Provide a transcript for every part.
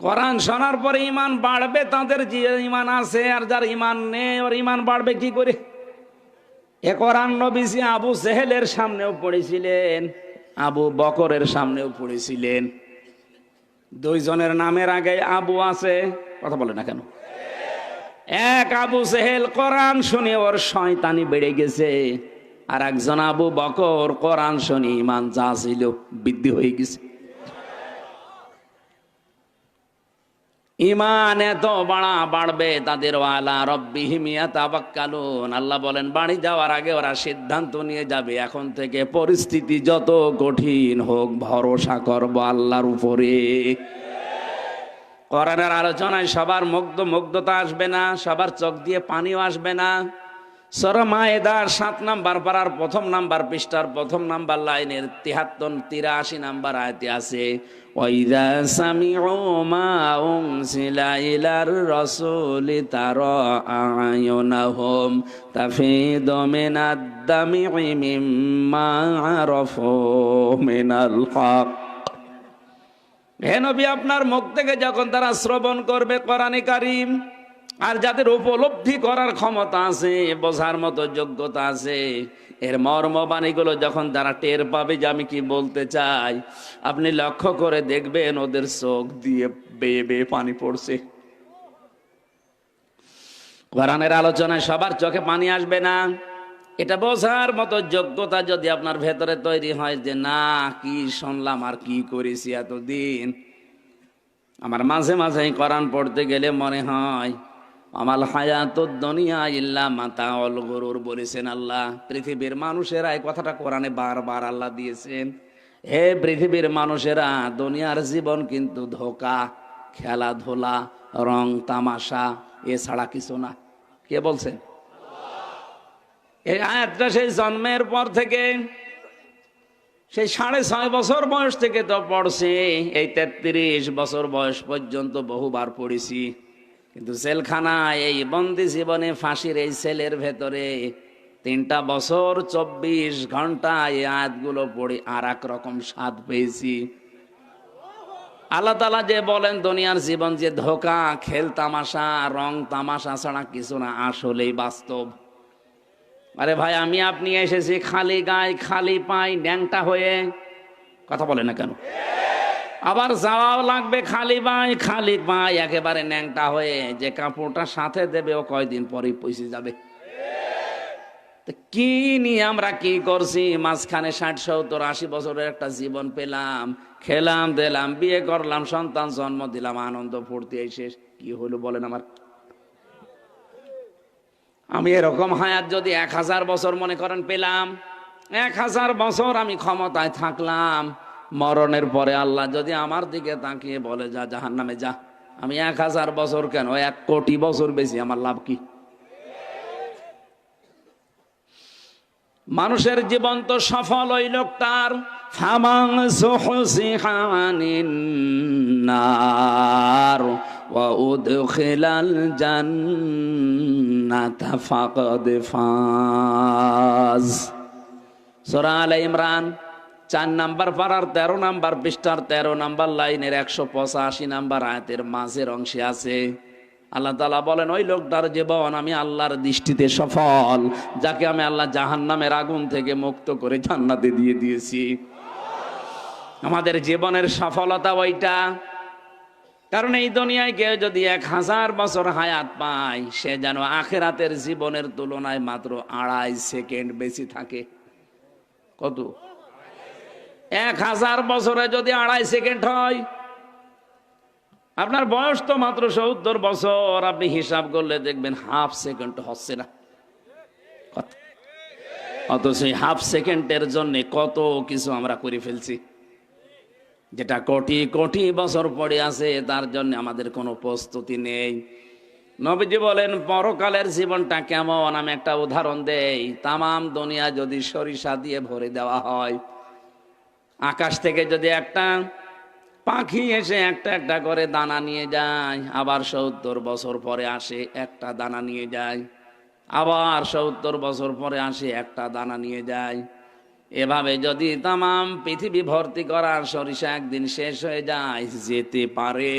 কোরআন শোনার পরে ইমান বাড়বে, তাদের যে ইমান আছে আর যার ইমান নেই, ওর ইমান বাড়বে কি করে? এ কোরআন নবীজি আবু সেহেলের সামনেও পড়েছিলেন, আবু বকরের সামনেও পড়েছিলেন। দুইজনের নামের আগে আবু আছে, কথা বলে না কেন? এক আবু সেহেল কোরআন শুনে ওর শয়তানি বেড়ে গেছে, আর একজন আবু বকর কোরআন শুনে ইমান যা ছিল বৃদ্ধি হয়ে গেছে। ইমান এত বাড়া বাড়বে তাদের ওয়ালা রব্বিহিমিয়া তাবাক্কালুন আল্লাহ বলেন, বাড়ি যাওয়ার আগে ওরা সিদ্ধান্ত নিয়ে যাবে, এখন থেকে পরিস্থিতি যত কঠিন হোক, ভরসা করব আল্লাহর উপরে। করানের আলোচনায় সবার মুগ্ধ, মুগ্ধতা আসবে না, সবার চোখ দিয়ে পানিও আসবে না। সরমায়েদার সাত নাম্বার পাড়ার প্রথম নাম্বার পৃষ্ঠার প্রথম নাম্বার লাইনের তিহাত্তর, তিরাশি নাম্বার আয়তে আছে ওইদা নবী, আপনার মুখ থেকে যখন তারা শ্রবণ করবে কোরআনে কারিম আর যাদের উপলব্ধি করার ক্ষমতা আছে, বোঝার মতো যোগ্যতা আছে, এর মর্মবাণীগুলো যখন তারা টের পাবে যে আমি কি বলতে চাই, আপনি লক্ষ্য করে দেখবেন ওদের চোখ দিয়ে বেয়ে বেয়ে পানি পড়ছে। কোরআনের আলোচনায় সবার চোখে পানি আসবে না। এটা বোঝার মতো যোগ্যতা যদি আপনার ভেতরে তৈরি হয় যে, না, কি শুনলাম আর কি করেছি এতদিন? আমার মাঝে মাঝে কোরআন পড়তে গেলে মনে হয় আমার হায়াত দুনিয়া ইল্লা মাতা অল গরুর বলেছেন আল্লাহ। পৃথিবীর মানুষেরা এই কথাটা কোরআনে বারবার আল্লাহ দিয়েছেন। হে পৃথিবীর মানুষেরা, দুনিয়ার জীবন কিন্তু ধোকা, খেলাধুলা, রং তামাশা, এছাড়া কিছু না। কে বলছেন এই আয়াতটা সেই জন্মের পর থেকে, সেই সাড়ে ছয় বছর বয়স থেকে তো পড়ছে, এই তেত্রিশ বছর বয়স পর্যন্ত বহুবার পড়েছি। কিন্তু জেলখানায় এই বন্দি জীবনে ফাঁসির এই সেলের ভেতরে তিনটা বছর, চব্বিশ ঘণ্টা এই আয়াতগুলো পড়ে আর এক রকম স্বাদ পেয়েছি। আল্লাহ তালা যে বলেন, দুনিয়ার জীবন যে ধোকা, খেল তামাশা, রং তামাশা ছাড়া কিছু না, আসলেই বাস্তব। আরে ভাই, আমি আপনি এসেছি খালি গায়ে, খালি পাই ন্যাংটা হয়ে, কথা বলে না কেন? আবার যাওয়াও লাগবে খালি পাই খালি পাই একেবারে ন্যাংটা হয়ে যে কাপড়টা সাথে দেবে, ও কয়দিন পরে পয়সে যাবে। কি নিয়ে আমরা কি করছি? মাঝখানে ষাট, সত্তর, আশি বছরের একটা জীবন পেলাম, খেলাম, দিলাম, বিয়ে করলাম, সন্তান জন্ম দিলাম, আনন্দ ফুর্তি, এই শেষ। কি হলো বলেন আমার? আমি এরকম হায়াত যদি এক হাজার বছর মনে করেন পেলাম, এক হাজার বছর আমি ক্ষমতায় থাকলাম মরণের পরে আল্লাহ যদি আমার দিকে তাকিয়ে বলে, যা জাহান নামে যা। আমি এক হাজার বছর কেন? এক কোটি বছর বেশি, আমার লাভ কি? মানুষের জীবন তো সফল ওই লোকটার। ফামাং নার ফাজ। সূরা আলে ইমরান চার নাম্বার পাড়ার তেরো নাম্বার পৃষ্ঠার তেরো নাম্বার লাইনের একশো পঁচাশি নাম্বার আয়াতের মাঝের অংশে আছে। আল্লাহ তালা বলেন, ওই লোকটার জীবন আমি আল্লাহর দৃষ্টিতে সফল, যাকে আমি আল্লাহ জাহান নামের আগুন থেকে মুক্ত করে জান্নাতে দিয়ে দিয়েছি। আমাদের জীবনের সফলতা ওইটা। কারণ এই দুনিয়ায় কেউ যদি এক হাজার বছর হায়াত পায়, সে যেন আখেরাতের জীবনের তুলনায় মাত্র আড়াই সেকেন্ড বেশি থাকে। কত? এক হাজার বছরে যদি আড়াই সেকেন্ড হয়। আপনার বয়স তো মাত্র সত্তর বছর, আপনি হিসাব করলে দেখবেন হাফ সেকেন্ড হচ্ছে না। অত সেই হাফ সেকেন্ডের জন্য কত কিছু আমরা করে ফেলছি। যেটা কোটি কোটি বছর পড়ে আছে, তার জন্য আমাদের কোনো প্রস্তুতি নেই। নবীজি বলেন, পরকালের জীবনটা কেমন? আমি একটা উদাহরণ দেই, তামাম দুনিয়া যদি সরিষা দিয়ে ভরে দেওয়া হয় আকাশ থেকে যদি একটা পাখি এসে একটা একটা করে দানা নিয়ে যায়, আবার সত্তর বছর পরে আসে একটা দানা নিয়ে যায়, আবার সত্তর বছর পরে আসে একটা দানা নিয়ে যায়। এভাবে যদি তামাম পৃথিবী ভর্তি করার সরিষা একদিন শেষ হয়ে যায়, যেতে পারে।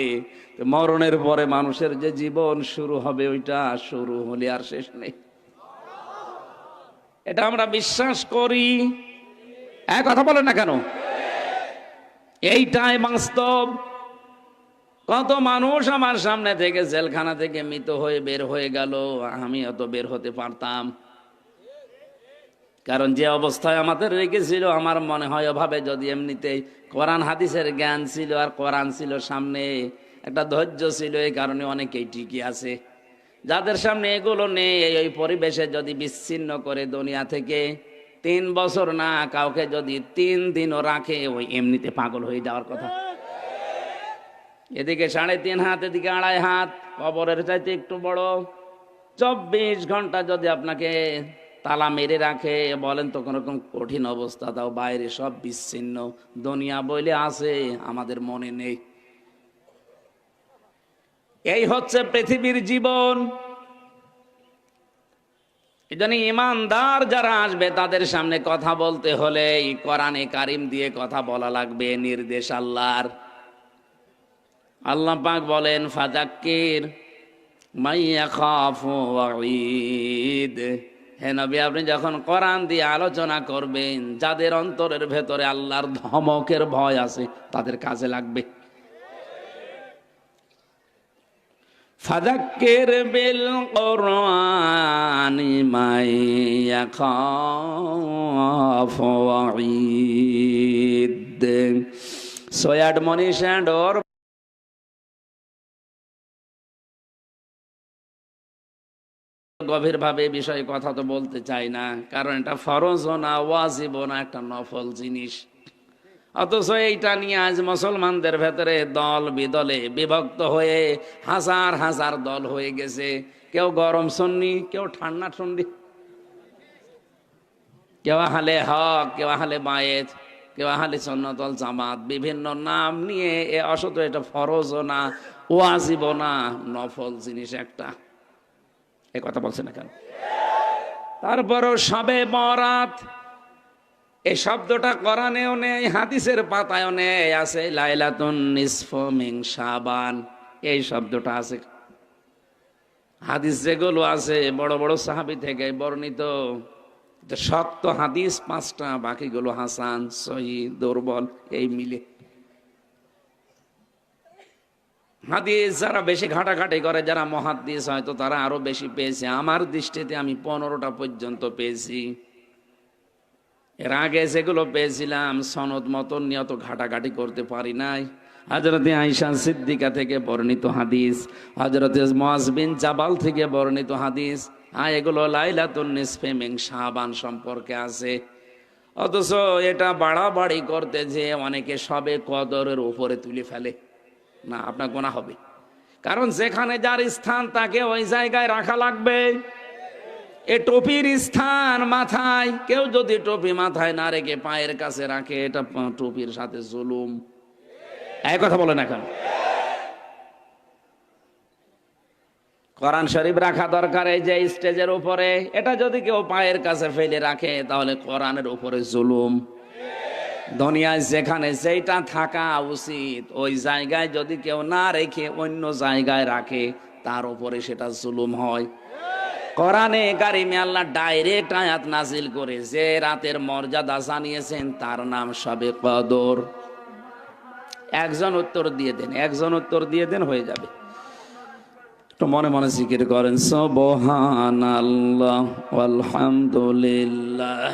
মরণের পরে মানুষের যে জীবন শুরু হবে, ওইটা শুরু হলে আর শেষ নেই। এটা আমরা বিশ্বাস করি। এক কথা বলেন না কেন? এইটাই বাস্তব। কত মানুষ আমার সামনে থেকে জেলখানা থেকে মৃত হয়ে বের হয়ে গেল। আমি অত বের হতে পারতাম। কারণ যে অবস্থায় আমাদের রেখেছিল, আমার মনে হয় ওভাবে যদি এমনিতেই কোরআন হাদিসের জ্ঞান ছিল আর কোরআন ছিল সামনে, একটা ধৈর্য ছিল, এই কারণে অনেকেই টিকে আছে। যাদের সামনে এগুলো নেই ওই পরিবেশে যদি বিচ্ছিন্ন করে দুনিয়া থেকে তিন বছর না, কাউকে যদি তিন দিনও রাখে, ওই এমনিতে পাগল হয়ে যাওয়ার কথা। এদিকে সাড়ে তিন হাত, এদিকে আড়াই হাত, কবরের চাইতে একটু বড়। চব্বিশ ঘণ্টা যদি আপনাকে তালা মেরে রাখে, বলেন তো কোনো রকম কঠিন অবস্থা, তাও বাইরে সব বিচ্ছিন্ন। দুনিয়া বইলে আছে, আমাদের মনে নেই। এই হচ্ছে পৃথিবীর জীবন। এই জন্য ইমানদার যারা আসবে, তাদের সামনে কথা বলতে হলে কোরআনে কারিম দিয়ে কথা বলা লাগবে, নির্দেশ আল্লাহর। আল্লাহ পাক বলেন ফাজাক্কির মাইয়া খাফু ওয়াঈদ হে নবী, আপনি যখন কোরআন দিয়ে আলোচনা করবেন, যাদের অন্তরের ভেতরে আল্লাহর ধমকের ভয় আছে, তাদের কাজে লাগবে। ফাজাক্কির বিল কোরআনি। খাফু ওয়াঈদ। So admonish or গভীরভাবে এ বিষয়ে কথা তো বলতে চাই না, কারণ এটা ফরজও না ওয়াজিবও না একটা নফল জিনিস। অথচ এইটা নিয়ে আজ মুসলমানদের ভেতরে দল বিদলে বিভক্ত হয়ে হাজার হাজার দল হয়ে গেছে। কেউ গরম সন্নি, কেউ ঠান্ডা ঠন্ডি কেউ হালে হক, কেউ হালে বায়েত, কেউ হালে সন্ন্যতল জামাত, বিভিন্ন নাম নিয়ে এ অসত এটা ফরজও না, ওয়াজিবও না, নফল জিনিস একটা। এ কথা বলছে না কেন? তারপরও সবে বরাত এই শব্দটা কোরআনেও নেই, হাদিসের পাতায়ও নেই, আছে লাইলাতুন নিসফ মিং সাবান এই শব্দটা আছে। হাদিস যেগুলো আছে, বড় বড় সাহাবি থেকে বর্ণিত। যে শক্ত হাদিস পাঁচটা, বাকিগুলো হাসান, সহি, দুর্বল, এই মিলে। হাদিস যারা বেশি ঘাটাঘাটি করে, যারা মহাদিস হয়তো তারা আরও বেশি পেয়েছে। আমার দৃষ্টিতে আমি পনেরোটা পর্যন্ত পেয়েছি। এর আগে যেগুলো পেয়েছিলাম, সনদ মতন নিয়ত ঘাটাঘাটি করতে পারি নাই। হজরতে আইসা সিদ্দিকা থেকে বর্ণিত হাদিস হজরতে মহাজবিন জাবাল থেকে বর্ণিত হাদিস হ্যাঁ এগুলো লাইলাতুন নিসফেমিং শাহবান সম্পর্কে আছে। অথচ এটা বাড়াবাড়ি করতে যে অনেকে সবে কদরের উপরে তুলে ফেলে। না, আপনার গোনা হবে। কারণ যেখানে যার স্থান, তাকে ওই জায়গায় রাখা লাগবে। এ টপির স্থান মাথায়, কেউ যদি টপি মাথায় না রেখে পায়ের কাছে রাখে, এটা টপির সাথে জুলুম। এক কথা বলে না কেন কোরআন শরীফ রাখা দরকার এই যে স্টেজের উপরে। এটা যদি কেউ পায়ের কাছে ফেলে রাখে, তাহলে কোরআনের উপরে জুলুম। দুনিয়ায় যেখানে যেটা থাকা উচিত, ওই জায়গায় যদি কেউ না রেখে অন্য জায়গায় রাখে, তার উপরে সেটা জুলুম হয়। কোরআনে কারিমে আল্লাহ ডাইরেক্ট আয়াত নাজিল করে, যে রাতের মর্যাদা জানিয়েছেন, তার নাম সবে কদর। একজন উত্তর দিয়ে দেন, একজন উত্তর দিয়ে দেন, হয়ে যাবে। একটু মনে মনে জিকির করেন সবহান আল্লাহ আলহামদুলিল্লাহ